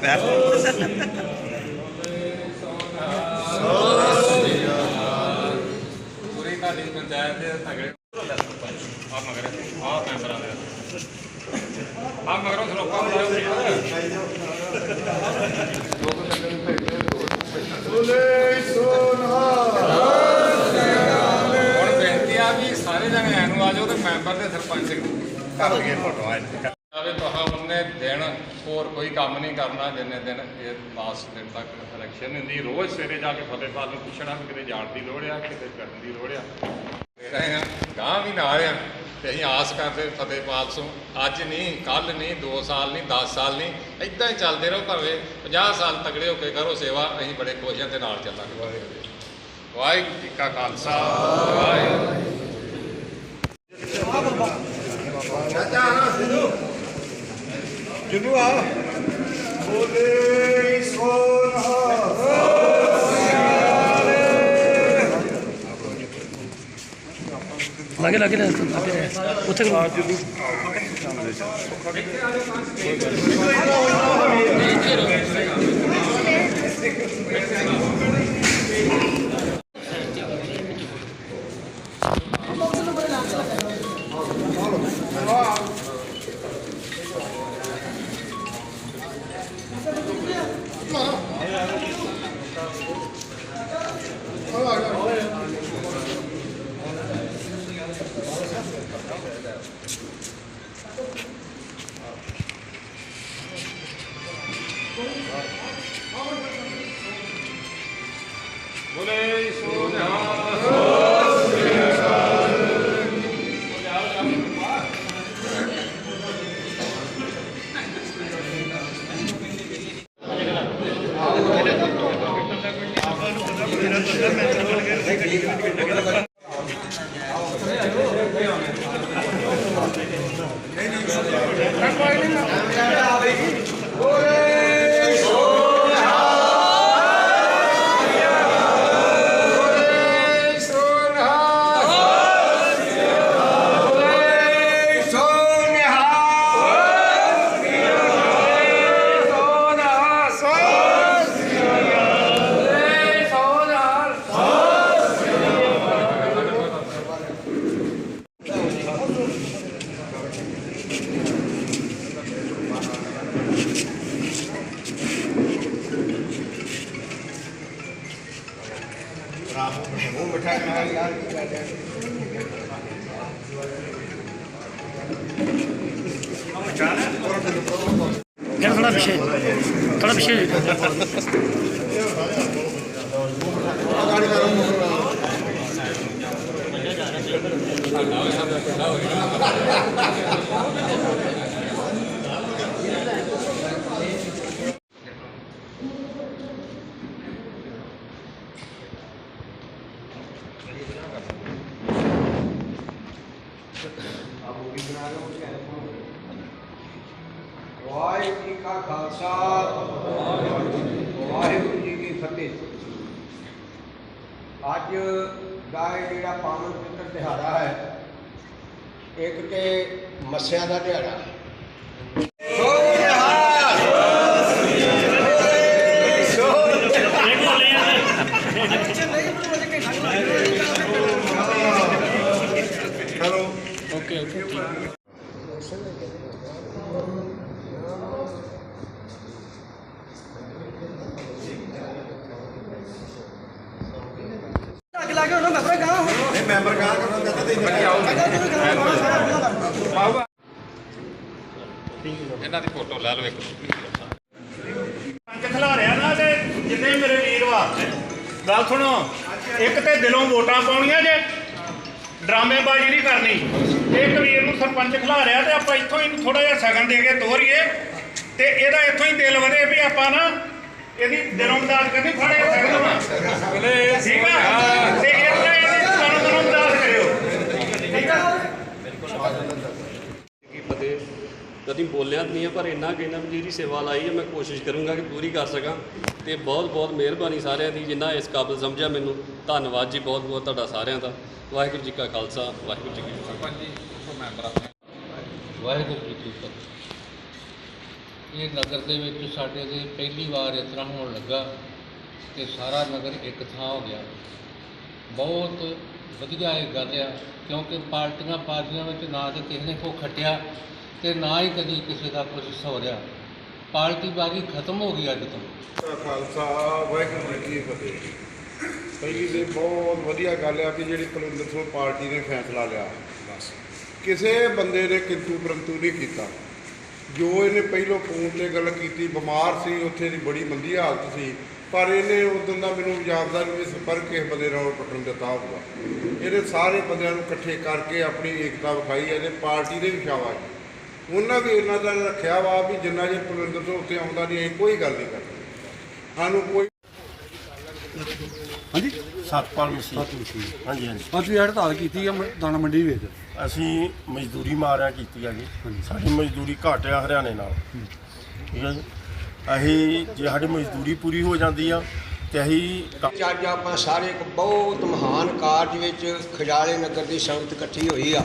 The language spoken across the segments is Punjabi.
ਪੈਰ ਤੁਹਾਡੀ ਪੰਚਾਇਤ ਦੇ ਤਗੜੇ ਆ ਮਗਰ ਆ ਮੈਂਬਰਾਂ ਦੇ ਆ ਮਗਰੋਂ ਸਰੋਪਾ ਬੁਲਾਓ ਹੁਣ ਬੇਨਤੀ ਆ ਵੀ ਸਾਰੇ ਜਣੇ ਐ ਨੂੰ ਆ ਜਾਓ ਤੇ ਮੈਂਬਰ ਤੇ ਸਰਪੰਚ ਕਰ ਲਈਏ ਫੋਟੋ ਆਵੇ ਤੁਹਾਂ ਉਹਨੇ ਦਿਨ ਹੋਰ ਕੋਈ ਕੰਮ ਨਹੀਂ ਕਰਨਾ ਜਿੰਨੇ ਦਿਨ ਇਹ ਲਾਸਟ ਦਿਨ ਤੱਕ ਇਲੈਕਸ਼ਨ ਹੁੰਦੀ। ਰੋਜ਼ ਸਵੇਰੇ ਜਾ ਕੇ ਫਤਿਹਪਾਲ ਨੂੰ ਪੁੱਛਣਾ ਵੀ ਕਿਤੇ ਜਾਣ ਦੀ ਲੋੜ ਆ, ਕਿਤੇ ਕਰਨ ਦੀ ਲੋੜ ਆ। ਦੇ ਰਹੇ ਆ ਗਾਂ ਵੀ ਨਾਲ ਆ। ਤੇ ਅਸੀਂ ਆਸ ਕਰਦੇ ਫਤਿਹਪਾਲ ਤੋਂ, ਅੱਜ ਨਹੀਂ ਕੱਲ ਨਹੀਂ 2 ਸਾਲ ਨਹੀਂ 10 ਸਾਲ ਨਹੀਂ ਇਦਾਂ ਹੀ ਚੱਲਦੇ ਰਹੋ ਭਾਵੇਂ 50 ਸਾਲ ਤਗੜੇ ਹੋ ਕੇ ਕਰੋ ਸੇਵਾ, ਅਸੀਂ ਬੜੇ ਖੁਸ਼ ਹਾਂ ਤੇ ਨਾਲ ਚੱਲਾਂਗੇ। ਵਾਹਿਗੁਰੂ ਜੀ ਕਾ ਖਾਲਸਾ, ਵਾਹਿਗੁਰੂ ਜੁਨੂ ਆ ਬੋਲੇ ਸੋਨਾ ਲਾਗੇ ਲਾਗੇ ਰਹਿ ਲਾਗੇ ਰਹਿ ਉੱਥੇ ਕਰੋ। ਬੋਲੇ ਥੋੜਾ ਪਿੱਛੇ ਥੋੜਾ ਪਿੱਛੇ ਵਾਹਿਗੁਰੂ ਜੀ ਕਾ ਖਾਲਸਾ ਵਾਹਿਗੁਰੂ ਜੀ ਕੀ ਫਤਿਹ ਅੱਜ ਦਾ ਇਹ ਜਿਹੜਾ ਪਾਵਨ ਪਵਿੱਤਰ ਦਿਹਾੜਾ ਹੈ ਇੱਕ ਤੇ ਮੱਸਿਆ ਦਾ ਦਿਹਾੜਾ ਓਕੇ ਓਕੇ ਇਹ ਮੈਂਬਰ ਕਹਾਂ ਕਰਨਾ ਚਾਹਤੇ ਤੇ ਇਹਨਾਂ ਦੀ ਫੋਟੋ ਲੈ ਲਓ ਇੱਕ। ਪੰਜ ਖਿਲਾਰਿਆ ਨਾ ਤੇ ਜਿੰਨੇ ਮੇਰੇ ਵੀਰ ਵਾ। ਗੱਲ ਸੁਣੋ, ਇੱਕ ਤੇ ਦਿਲੋਂ ਵੋਟਾਂ ਪਾਉਣੀਆਂ ਜੇ। ਡਰਾਮੇਬਾਜ਼ੀ ਨਹੀਂ ਕਰਨੀ। ਇੱਕ ਵੀਰ ਨੂੰ ਸਰਪੰਚ ਖਿਲਾਰਿਆ ਤੇ ਆਪਾਂ ਇੱਥੋਂ ਹੀ ਥੋੜਾ ਜਿਹਾ ਸਗਨ ਦੇ ਕੇ ਤੋਰੀਏ। ਤੇ ਇਹਦਾ ਇੱਥੋਂ ਹੀ ਦਿਲ ਵਧੇ ਵੀ ਆਪਾਂ ਨਾ ਇਹਦੀ ਦਿਲੋਂ ਮਦਦ ਕਰਨੀ ਫੜੇ ਸਗਨ ਹੋਣਾ ਠੀਕ ਆ? ਤੇ ਇਹਦਾ ਇਹਦੀ ਦਿਲੋਂ ਦਿਲੋਂ ਮਦਦ ਕਰਿਓ ਠੀਕ ਆ ਕੀ ਫਤਿਹ ਕਦੀ ਬੋਲਿਆ ਨਹੀਂ ਹੈ ਪਰ ਇੰਨਾ ਕਹਿੰਦਾ ਵੀ ਜਿਹੜੀ ਸੇਵਾ ਲਾਈ ਹੈ ਮੈਂ ਕੋਸ਼ਿਸ਼ ਕਰੂੰਗਾ ਕਿ ਪੂਰੀ ਕਰ ਸਕਾਂ। ਤੇ ਬਹੁਤ ਬਹੁਤ ਮਿਹਰਬਾਨੀ ਸਾਰਿਆਂ ਦੀ ਜਿਨ੍ਹਾਂ ਇਸ ਕਾਬਲ ਸਮਝਿਆ ਮੈਨੂੰ। ਧੰਨਵਾਦ ਜੀ ਬਹੁਤ ਬਹੁਤ ਤੁਹਾਡਾ ਸਾਰਿਆਂ ਦਾ। ਵਾਹਿਗੁਰੂ ਜੀ ਕਾ ਖਾਲਸਾ ਵਾਹਿਗੁਰੂ ਜੀ ਕੀ ਫਤਿਹ। ਸਰਪੰਚ ਜੀ ਮੈਂਬਰ ਆਪਣੇ। ਵਾਹਿਗੁਰੂ ਜੀ ਕੀ ਫਤਿਹ। ਇਹ ਨਗਰ ਦੇ ਵਿੱਚ ਸਾਡੇ ਦੇ ਪਹਿਲੀ ਵਾਰ ਇਸ ਤਰ੍ਹਾਂ ਹੋਣ ਲੱਗਾ ਕਿ ਸਾਰਾ ਨਗਰ ਇੱਕ ਥਾਂ ਹੋ ਗਿਆ। ਬਹੁਤ ਵਧੀਆ ਇਹ ਗੱਲ ਆ ਕਿਉਂਕਿ ਪਾਰਟੀਆਂ ਪਾਰਟੀਆਂ ਵਿੱਚ ਨਾ ਤੇ ਕਿਸੇ ਨੇ ਕੋ ਖੱਟਿਆ ਤੇ ਨਾ ਹੀ ਕਦੀ ਕਿਸੇ ਦਾ ਕੁਝ ਸੋਰਿਆ ਪਾਰਟੀ ਖਤਮ ਹੋ ਗਈ ਅੱਜ ਤੋਂ। ਖਾਲਸਾ, ਵਾਹਿਗੁਰੂ ਜੀ ਕੀ ਫਤਿਹ। ਪਹਿਲੀ ਤੇ ਬਹੁਤ ਵਧੀਆ ਗੱਲ ਆ ਕਿ ਜਿਹੜੀ ਕੁਲਵਿੰਦਰ ਸਿੰਘ ਪਾਰਟੀ ਨੇ ਫੈਸਲਾ ਲਿਆ। ਬਸ। ਕਿਸੇ ਬੰਦੇ ਨੇ ਕਿੰਤੂ ਪਰੰਤੂ ਨਹੀਂ ਕੀਤਾ। ਜੋ ਇਹਨੇ ਪਹਿਲੋਂ ਫੋਨ ਤੇ ਗੱਲ ਕੀਤੀ, ਬਿਮਾਰ ਸੀ, ਉੱਥੇ ਦੀ ਬੜੀ ਮੰਦੀ ਹਾਲਤ ਸੀ, ਪਰ ਇਹਨੇ ਉਦੋਂ ਦਾ ਮੈਨੂੰ ਜਾਪਦਾ ਨਹੀਂ ਵੀ ਸੰਪਰਕ ਕਿਸੇ ਬੰਦੇ ਨਾਲ ਟੁੱਟਣ ਦਿੱਤਾ ਹੋਊਗਾ। ਇਹਨੇ ਸਾਰੇ ਬੰਦਿਆਂ ਨੂੰ ਇਕੱਠੇ ਕਰਕੇ ਆਪਣੀ ਏਕਤਾ ਵਿਖਾਈ, ਇਹਨੇ ਪਾਰਟੀ ਦੇ ਵੀ ਉਹਨਾਂ ਵੀ ਇਹਨਾਂ ਦਾ ਰੱਖਿਆ ਵਾ ਵੀ ਜਿੰਨਾ ਜੇ ਕੁਲਵਿੰਦਰ ਸਿੰਘ ਉੱਥੇ ਆਉਂਦਾ ਨਹੀਂ ਅਸੀਂ ਕੋਈ ਗੱਲ ਨਹੀਂ ਕਰਦੇ। ਸਾਨੂੰ ਕੋਈ ਸਤਪਾਲ ਮਸੀਹ ਹਾਂਜੀ ਹਾਂਜੀ। ਅੱਜ ਵੀ ਹੜਤਾਲ ਕੀਤੀ ਆ ਮ- ਦਾਣਾ ਮੰਡੀ ਵਿੱਚ। ਅਸੀਂ ਮਜ਼ਦੂਰੀ ਮਾਰਿਆ ਕੀਤੀ ਹੈਗੀ। ਸਾਡੀ ਮਜ਼ਦੂਰੀ ਘੱਟ ਆ ਹਰਿਆਣੇ ਨਾਲ। ਠੀਕ ਹੈ ਜੀ? ਅਸੀਂ ਜੇ ਸਾਡੀ ਮਜ਼ਦੂਰੀ ਪੂਰੀ ਹੋ ਜਾਂਦੀ ਆ ਤੇ ਅਸੀਂ ਕ- ਅੱਜ ਆਪਾਂ ਸਾਰੇ ਇੱਕ ਬਹੁਤ ਮਹਾਨ ਕਾਰਜ ਵਿੱਚ ਖਜਾਲੇ ਨਗਰ ਦੀ ਸੰਗਤ ਇਕੱਠੀ ਹੋਈ ਆ।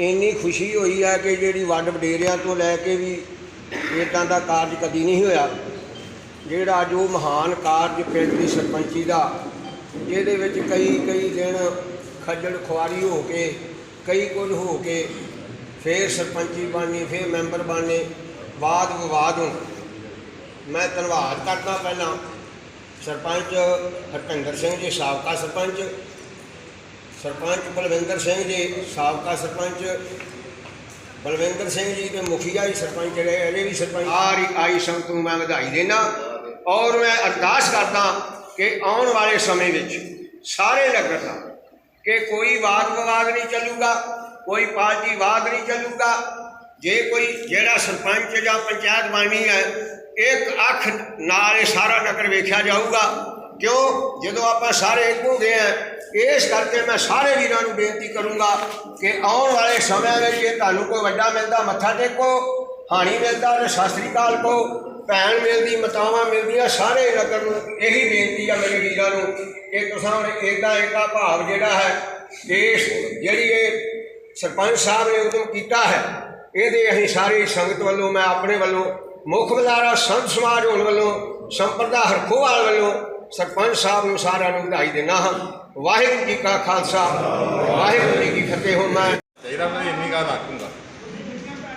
ਇੰਨੀ ਖੁਸ਼ੀ ਹੋਈ ਆ ਕਿ ਜਿਹੜੀ ਵੱਡ ਵਡੇਰਿਆਂ ਤੋਂ ਲੈ ਕੇ ਵੀ ਇਦਾਂ ਦਾ ਕਾਰਜ ਕਦੀ ਨਹੀਂ ਹੋਇਆ। ਜਿਹੜਾ ਅੱਜ ਉਹ ਮਹਾਨ ਕਾਰਜ ਪਿੰਡ ਦੀ ਸਰਪੰਚੀ ਦਾ, ਜਿਹਦੇ ਵਿੱਚ ਕਈ ਕਈ ਦਿਨ ਖੱਜਲ ਖੁਆਰੀ ਹੋ ਕੇ, ਕਈ ਕੁਝ ਹੋ ਕੇ ਫੇਰ ਸਰਪੰਚੀ ਬਣਨੀ ਫੇਰ ਮੈਂਬਰ ਬਣਨੇ ਵਾਦ ਵਿਵਾਦ ਹੋ ਮੈਂ ਧੰਨਵਾਦ ਕਰਦਾ ਪਹਿਲਾਂ ਸਰਪੰਚ ਹਰਪਿੰਦਰ ਸਿੰਘ ਜੀ, ਸਾਬਕਾ ਸਰਪੰਚ ਸਰਪੰਚ ਬਲਵਿੰਦਰ ਸਿੰਘ ਜੀ, ਸਾਬਕਾ ਸਰਪੰਚ ਬਲਵਿੰਦਰ ਸਿੰਘ ਜੀ ਦੇ ਮੁਖੀਆ ਹੀ ਸਰਪੰਚ ਰਹੇ ਅਜੇ ਵੀ ਸਰਪੰਚ। ਸਾਰੀ ਆਈ ਸੰਗਤ ਨੂੰ ਮੈਂ ਵਧਾਈ ਦੇਣਾ ਔਰ ਮੈਂ ਅਰਦਾਸ ਕਰਦਾ ਕਿ ਆਉਣ ਵਾਲੇ ਸਮੇਂ ਵਿੱਚ ਸਾਰੇ ਨਗਰ ਦਾ ਕਿ ਕੋਈ ਵਾਦ ਵਿਵਾਦ ਨਹੀਂ ਚੱਲੂਗਾ, ਕੋਈ ਪਾਰਟੀ ਵਾਦ ਨਹੀਂ ਚੱਲੂਗਾ। ਜੇ ਕੋਈ ਜਿਹੜਾ ਸਰਪੰਚ ਜਾਂ ਪੰਚਾਇਤ ਬਾਣੀ ਹੈ, ਇੱਕ ਅੱਖ ਨਾਲ ਇਹ ਸਾਰਾ ਨਗਰ ਵੇਖਿਆ ਜਾਊਗਾ। ਕਿਉਂ? ਜਦੋਂ ਆਪਾਂ ਸਾਰੇ ਇੱਕ ਹੋ ਗਏ ਆ, ਇਸ ਕਰਕੇ ਮੈਂ ਸਾਰੇ ਵੀਰਾਂ ਨੂੰ ਬੇਨਤੀ ਕਰੂੰਗਾ ਕਿ ਆਉਣ ਵਾਲੇ ਸਮਿਆਂ ਵਿੱਚ ਜੇ ਤੁਹਾਨੂੰ ਕੋਈ ਵੱਡਾ ਮਿਲਦਾ, ਮੱਥਾ ਟੇਕੋ, ਹਾਣੀ ਮਿਲਦਾ ਤੇ ਸਤਿ ਸ੍ਰੀ ਅਕਾਲ ਕੋ ਭੈਣ ਮਿਲਦੀ, ਮਤਾਵਾਂ ਮਿਲਦੀਆਂ, ਸਾਰੇ ਨਗਰ ਨੂੰ ਇਹੀ ਬੇਨਤੀ ਆ ਮੇਰੇ ਵੀਰਾਂ ਨੂੰ ਕਿ ਤੁਸੀਂ ਹੁਣ ਏਦਾਂ ਏਦਾਂ ਭਾਵ ਜਿਹੜਾ ਹੈ, ਦੇਸ਼ ਜਿਹੜੀ ਇਹ ਸਰਪੰਚ ਸਾਹਿਬ ਨੇ ਉਦੋਂ ਕੀਤਾ ਹੈ, ਇਹਦੇ ਅਸੀਂ ਸਾਰੀ ਸੰਗਤ ਵੱਲੋਂ, ਮੈਂ ਆਪਣੇ ਵੱਲੋਂ, ਮੁੱਖ ਬੁਲਾਰਾ ਸੰਤ ਸਮਾਜ ਹੋਣ ਵੱਲੋਂ, ਸੰਪਰਦਾ ਹਰਖੋਵਾਲ ਵੱਲੋਂ ਸਰਪੰਚ ਸਾਹਿਬ ਨੂੰ ਸਾਰਿਆਂ ਨੂੰ ਵਧਾਈ ਦਿੰਦਾ ਹਾਂ। ਵਾਹਿਗੁਰੂ ਜੀ ਕਾ ਖਾਲਸਾ, ਵਾਹਿਗੁਰੂ ਜੀ ਕੀ ਫਤਿਹ। ਹੁਣ ਮੈਂ ਚਾਹੀਦਾ ਮੈਂ ਇੰਨੀ ਗੱਲ ਆਖੂੰਗਾ।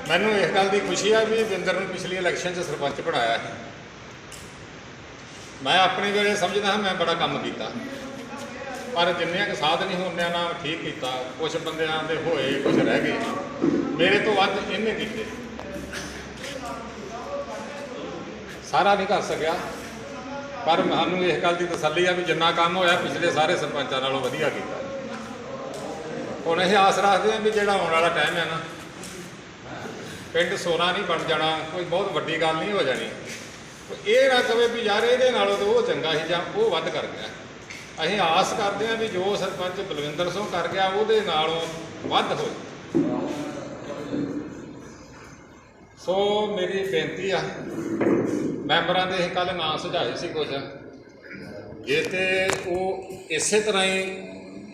ਮੈਨੂੰ ਇਸ ਗੱਲ ਦੀ ਖੁਸ਼ੀ ਆ ਵੀ ਵਿੰਦਰ ਨੂੰ ਪਿਛਲੀ ਇਲੈਕਸ਼ਨ 'ਚ ਸਰਪੰਚ ਬਣਾਇਆ ਹੈ ਮੈਂ ਆਪਣੇ ਵੇਲੇ ਸਮਝਦਾ ਹਾਂ, ਮੈਂ ਬੜਾ ਕੰਮ ਕੀਤਾ। ਪਰ ਜਿੰਨੇ ਕੁ ਸਾਧਨ ਨਹੀਂ ਹੁੰਦਿਆਂ ਨਾਲ ਠੀਕ ਕੀਤਾ। ਕੁਝ ਬੰਦਿਆਂ ਦੇ ਹੋਏ ਕੁਝ ਰਹਿ ਗਏ। ਮੇਰੇ ਤੋਂ ਵੱਧ ਇਹਨੇ ਕੀਤੇ। ਸਾਰਾ ਨਹੀਂ ਕਰ ਸਕਿਆ। ਪਰ ਸਾਨੂੰ ਇਸ ਗੱਲ ਦੀ ਤਸੱਲੀ ਆ ਵੀ ਜਿੰਨਾ ਕੰਮ ਹੋਇਆ ਪਿਛਲੇ ਸਾਰੇ ਸਰਪੰਚਾਂ ਨਾਲੋਂ ਵਧੀਆ ਕੀਤਾ। ਹੁਣ ਅਸੀਂ ਆਸ ਰੱਖਦੇ ਹਾਂ ਵੀ ਜਿਹੜਾ ਆਉਣ ਵਾਲਾ ਟਾਈਮ ਹੈ ਨਾ, ਪਿੰਡ ਸੋਨਾ ਨਹੀਂ ਬਣ ਜਾਣਾ, ਕੋਈ ਬਹੁਤ ਵੱਡੀ ਗੱਲ ਨਹੀਂ ਹੋ ਜਾਣੀ। ਇਹ ਨਾ ਕਵੇ ਵੀ ਯਾਰ ਇਹਦੇ ਨਾਲੋਂ ਤਾਂ ਉਹ ਚੰਗਾ ਸੀ ਜਾਂ ਉਹ ਵੱਧ ਕਰ ਗਿਆ। ਅਸੀਂ ਆਸ ਕਰਦੇ ਹਾਂ ਵੀ ਜੋ ਸਰਪੰਚ ਬਲਵਿੰਦਰ ਸਿੰਘ ਕਰ ਗਿਆ, ਉਹਦੇ ਨਾਲੋਂ ਵੱਧ ਹੋਏ ਸੋ ਮੇਰੀ ਬੇਨਤੀ ਆ, ਮੈਂਬਰਾਂ ਦੇ ਇਹ ਕੱਲ ਨਾਂ ਸੁਝਾਏ ਸੀ ਕੁਝ ਜੇ ਤੇ ਉਹ ਇਸੇ ਤਰ੍ਹਾਂ ਹੀ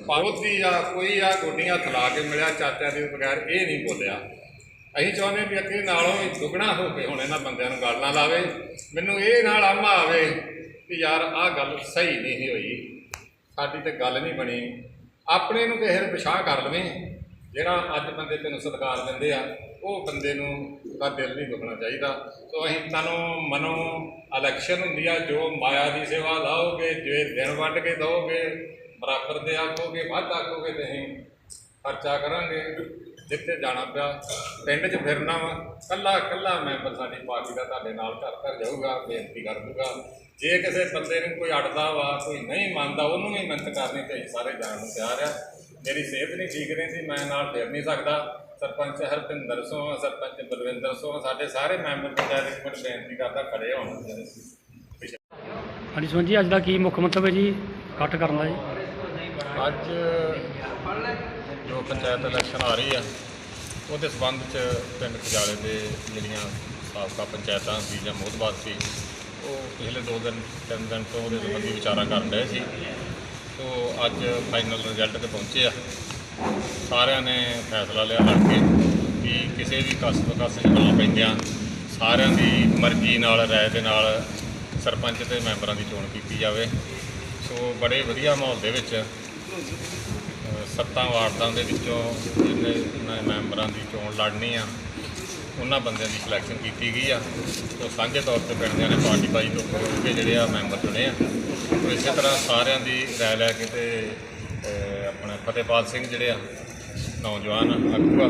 ਪਾਵਤੀ ਆ ਕੋਈ ਆ ਗੋਡੀਆਂ ਥਲਾ ਕੇ ਮਿਲਿਆ ਚਾਚਾ ਦੇ ਬਗੈਰ ਇਹ ਨਹੀਂ ਬੋਲਿਆ। ਅਸੀਂ ਚਾਹੁੰਦੇ ਵੀ ਅੱਗੇ ਨਾਲੋਂ ਹੀ ਦੁੱਗਣਾ ਹੋ ਕੇ ਹੁਣ ਇਹਨਾਂ ਬੰਦਿਆਂ ਨੂੰ ਗੱਲ ਨਾ ਲਾਵੇ। ਮੈਨੂੰ ਇਹ ਨਾਲ ਆਮਾ ਆਵੇ ਕਿ ਯਾਰ ਆਹ ਗੱਲ ਸਹੀ ਨਹੀਂ ਹੋਈ। ਸਾਡੀ ਤੇ ਗੱਲ ਨਹੀਂ ਬਣੀ। ਆਪਣੇ ਨੂੰ ਕਿਸੇ ਨੇ ਪਿਛਾਹ ਕਰ ਲਵੇਂ। ਜਿਹੜਾ ਅੱਜ ਬੰਦੇ ਤੈਨੂੰ ਸਤਿਕਾਰ ਦਿੰਦੇ ਆ ਉਹ ਬੰਦੇ ਨੂੰ ਦਾ ਦਿਲ ਨਹੀਂ ਦੁਖਣਾ ਚਾਹੀਦਾ। ਸੋ ਅਸੀਂ ਤੁਹਾਨੂੰ ਮਨੋਂ ਇਲੈਕਸ਼ਨ ਹੁੰਦੀ ਆ, ਜੋ ਮਾਇਆ ਦੀ ਸੇਵਾ ਲਾਓਗੇ, ਜੇ ਦਿਨ ਵੰਡ ਕੇ ਦਓਗੇ, ਬਰਾਬਰ ਦੇ ਆਖੋਗੇ, ਵੱਧ ਆਖੋਗੇ ਤੇ ਅਸੀਂ ਖਰਚਾ ਕਰਾਂਗੇ। ਜਿੱਥੇ ਜਾਣਾ ਪਿਆ, ਪਿੰਡ 'ਚ ਫਿਰਨਾ ਵਾ, ਕੱਲਾ ਕੱਲਾ ਮੈਂਬਰ ਸਾਡੀ ਪਾਰਟੀ ਦਾ ਤੁਹਾਡੇ ਨਾਲ ਘਰ ਘਰ ਜਾਊਗਾ, ਬੇਨਤੀ ਕਰ ਦੂਗਾ ਜੇ ਕਿਸੇ ਬੰਦੇ ਨੂੰ ਕੋਈ ਅੜਦਾ ਵਾ, ਕੋਈ ਨਹੀਂ ਮੰਨਦਾ, ਉਹਨੂੰ ਵੀ ਮਿਹਨਤ ਕਰਨੀ ਤੇ ਅਸੀਂ ਸਾਰੇ ਜਾਣ ਨੂੰ ਤਿਆਰ ਆ। ਮੇਰੀ ਸਿਹਤ ਨਹੀਂ ਠੀਕ ਰਹਿੰਦੀ ਮੈਂ ਨਾਲ ਫਿਰ ਨਹੀਂ ਸਕਦਾ। ਸਰਪੰਚ ਹਰਪਿੰਦਰ ਸਿੰਘ ਸਰਪੰਚ ਬਲਵਿੰਦਰ ਸਿੰਘ ਸਾਡੇ ਸਾਰੇ ਮੈਂਬਰ ਪੰਚਾਇਤ ਇੱਕ ਮਿੰਟ ਬੇਨਤੀ ਕਰਦਾ ਖੜੇ ਹੋਣ ਹਾਂਜੀ ਸੁਣ ਜੀ ਅੱਜ ਦਾ ਕੀ ਮੁੱਖ ਮੰਤਵ ਹੈ ਜੀ? ਇਕੱਠ ਕਰਨ ਦਾ ਜੀ। ਅੱਜ ਜੋ ਪੰਚਾਇਤ ਇਲੈਕਸ਼ਨ ਆ ਰਹੀ ਆ ਉਹਦੇ ਸਬੰਧ ਚ ਪਿੰਡ ਖਜਾਲੇ ਦੇ ਜਿਹੜੀਆਂ ਸਾਬਕਾ ਪੰਚਾਇਤਾਂ ਸੀ ਜਾਂ ਮੋਹਤਬਾਰ ਸੀ ਉਹ ਪਿਛਲੇ ਦੋ ਦਿਨ ਤਿੰਨ ਦਿਨ ਤੋਂ ਉਹਦੇ ਸੰਬੰਧੀ ਵਿਚਾਰਾਂ ਕਰਨ ਰਹੇ ਸੀ। ਸੋ ਅੱਜ ਫਾਈਨਲ ਰਿਜ਼ਲਟ ਤੇ ਪਹੁੰਚੇ ਆ। ਸਾਰਿਆਂ ਨੇ ਫੈਸਲਾ ਲਿਆ ਲੜ ਕੇ ਕਿ ਕਿਸੇ ਵੀ ਕਸ ਕਸ 'ਚ ਨਾ ਪੈਂਦਿਆਂ ਸਾਰਿਆਂ ਦੀ ਮਰਜ਼ੀ ਨਾਲ, ਰਾਏ ਦੇ ਨਾਲ ਸਰਪੰਚ ਤੇ ਮੈਂਬਰਾਂ ਦੀ ਚੋਣ ਕੀਤੀ ਜਾਵੇ। ਸੋ ਬੜੇ ਵਧੀਆ ਮਾਹੌਲ ਦੇ ਵਿੱਚ ਸੱਤਾਂ ਵਾਰਡਾਂ ਦੇ ਵਿੱਚੋਂ ਜਿਹਨੇ ਮੈਂਬਰਾਂ ਦੀ ਚੋਣ ਲੜਨੀ ਆ ਉਹਨਾਂ ਬੰਦਿਆਂ ਦੀ ਸਿਲੈਕਸ਼ਨ ਕੀਤੀ ਗਈ ਆ। ਸੋ ਸਾਂਝੇ ਤੌਰ ਤੇ ਪਿੰਡ ਦਿਆਂ ਨੇ ਪਾਰਟੀ ਬਾਜੀ ਤੋਂ ਖੋਲ ਕੇ ਜਿਹੜੇ ਆ ਮੈਂਬਰ ਚੁਣੇ ਆ। ਸੋ ਇਸੇ ਤਰ੍ਹਾਂ ਸਾਰਿਆਂ ਦੀ ਰਾਏ ਲੈ ਕੇ ਤੇ ਅ, ਆਪਣੇ ਫਤਿਹਪਾਲ ਸਿੰਘ ਜਿਹੜੇ ਆ ਨੌਜਵਾਨ ਆਗੂ ਆ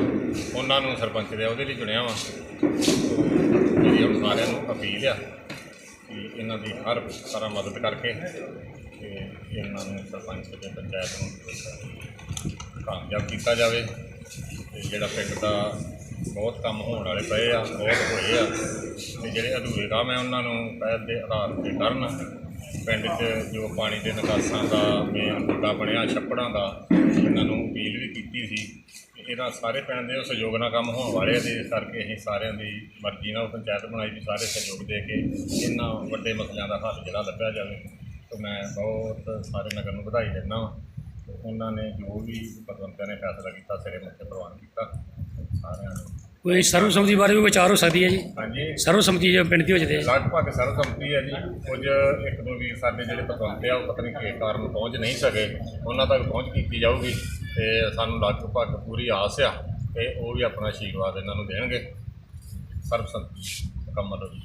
ਉਹਨਾਂ ਨੂੰ ਸਰਪੰਚ ਦੇ ਉਹਦੇ ਲਈ ਚੁਣਿਆ ਵਾ। ਜਿਹੜੀ ਮੇਰੀ ਹੁਣ ਸਾਰਿਆਂ ਨੂੰ ਅਪੀਲ ਆ ਕਿ ਇਹਨਾਂ ਦੀ ਹਰ ਤਰ੍ਹਾਂ ਮਦਦ ਕਰਕੇ ਤੇ ਇਹਨਾਂ ਨੂੰ ਸਰਪੰਚ ਤੇ ਪੰਚਾਇਤ ਨੂੰ ਕਾਮਯਾਬ ਕੀਤਾ ਜਾਵੇ ਤੇ ਜਿਹੜਾ ਪਿੰਡ ਦਾ ਬਹੁਤ ਕੰਮ ਹੋਣ ਵਾਲੇ ਪਏ ਆ, ਬਹੁਤ ਹੋਏ ਆ। ਤੇ ਜਿਹੜੇ ਅਧੂਰੇ ਕੰਮ ਹੈ ਉਹਨਾਂ ਨੂੰ ਪਹਿਲ ਦੇ ਆਧਾਰ ਤੇ ਕਰਨ, ਪਿੰਡ 'ਚ ਜੋ ਪਾਣੀ ਦੇ ਨਿਕਾਸਾਂ ਦਾ, ਮੇਨ ਮੁੱਦਾ ਬਣਿਆ, ਛੱਪੜਾਂ ਦਾ, ਇਹਨਾਂ ਨੂੰ ਅਪੀਲ ਵੀ ਕੀਤੀ ਸੀ। ਕਿ ਇਹਦਾ ਸਾਰੇ ਪਿੰਡ ਦੇ ਸਹਿਯੋਗ ਨਾਲ ਕੰਮ ਹੋਣ ਵਾਲੇ ਆ ਇਸ ਕਰਕੇ ਅਸੀਂ ਸਾਰਿਆਂ ਦੀ ਮਰਜ਼ੀ ਨਾਲ ਪੰਚਾਇਤ ਬਣਾਈ ਵੀ ਸਾਰੇ ਸਹਿਯੋਗ ਦੇ ਕੇ ਇਹਨਾਂ ਵੱਡੇ ਮਸਲਿਆਂ ਦਾ ਹੱਲ ਜਿਹੜਾ ਲੱਭਿਆ ਜਾਵੇ। ਤੇ ਮੈਂ ਬਹੁਤ ਸਾਰੇ ਨਗਰ ਨੂੰ ਵਧਾਈ ਦਿੰਦਾ ਹਾਂ ਉਹਨਾਂ ਨੇ ਜੋ ਵੀ ਪਤਵੰਤਿਆਂ ਨੇ ਫੈਸਲਾ ਕੀਤਾ, ਸਿਰੇ ਮੁੱਤੇ ਪ੍ਰਵਾਨ ਕੀਤਾ। ਸਾਰਿਆਂ ਨੂੰ ਕੋਈ ਸਰਵਸੰਮਤੀ ਬਾਰੇ ਵੀ ਵਿਚਾਰ ਹੋ ਸਕਦੀ ਹੈ ਜੀ। ਹਾਂਜੀ। ਸਰਵਸੰਮਤੀ ਜੇ ਪਿੰਡ ਦੀ ਹੋ ਜਦੇ ਲਗਭਗ ਸਰਵਸੰਮਤੀ ਹੈ ਜੀ। ਕੁਝ ਇੱਕ ਦੋ ਵੀਰ ਸਾਡੇ ਜਿਹੜੇ ਪਤਵੰਤੇ ਆ ਉਹ ਪਤਾ ਨਹੀਂ ਕਿਸ ਕਾਰਨ ਪਹੁੰਚ ਨਹੀਂ ਸਕੇ। ਉਹਨਾਂ ਤੱਕ ਪਹੁੰਚ ਕੀਤੀ ਜਾਊਗੀ ਤੇ ਸਾਨੂੰ ਲਗਭਗ ਪੂਰੀ ਆਸ ਆ ਤੇ ਉਹ ਵੀ ਆਪਣਾ ਆਸ਼ੀਰਵਾਦ ਇਹਨਾਂ ਨੂੰ ਦੇਣਗੇ। ਸਰਵਸੰਮਤੀ ਮੁਕੰਮਲ ਹੋਈ